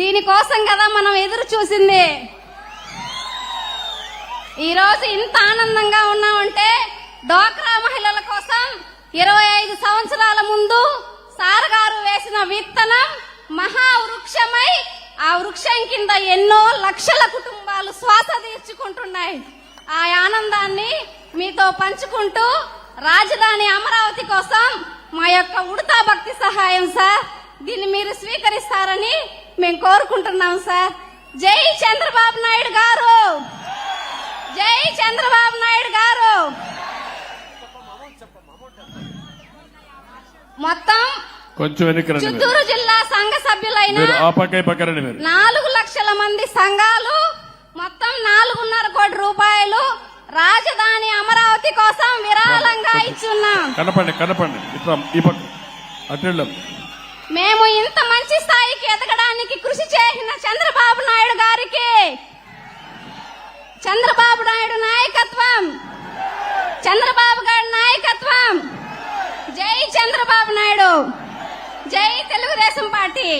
దీనికోసం కదా మనం ఎదురు చూసింది. ఈరోజు ఇంత ఆనందంగా ఉన్నామంటే డోక్రా మహిళల కోసం ఇరవై ఐదు సంవత్సరాల ముందు సార్ గారు వేసిన విత్తనం మహా వృక్షమై ఆ వృక్షం కింద ఎన్నో లక్షల కుటుంబాలు శ్వాస తీర్చుకుంటున్నాయి. ఆ ఆనందాన్ని మీతో పంచుకుంటూ రాజధాని అమరావతి కోసం మా యొక్క ఉడతా భక్తి సహాయం సార్. దీన్ని మీరు స్వీకరిస్తారని మేము కోరుకుంటున్నాం సార్. జై చంద్రబాబు నాయుడు గారు! జై చంద్రబాబు నాయుడు గారు! మొత్తం కొంచెం. చిత్తూరు జిల్లా సంఘ సభ్యులైన నాలుగు లక్షల మంది సంఘాలు మొత్తం నాలుగున్నర కోటి రూపాయలు రాజధాని అమరావతి కోసం విరాళంగా ఇచ్చున్నాం. కనపండి కనపండి ఇట్లా ఈ పక్క. అటు మేము ఇంత మంచి స్థాయికి ఎదగడానికి కృషి చేసిన చంద్రబాబు నాయుడు గారికి. చంద్రబాబు నాయుడు నాయకత్వం. చంద్రబాబు గారి నాయకత్వం. జై చంద్రబాబు నాయుడు. జై తెలుగుదేశం పార్టీ.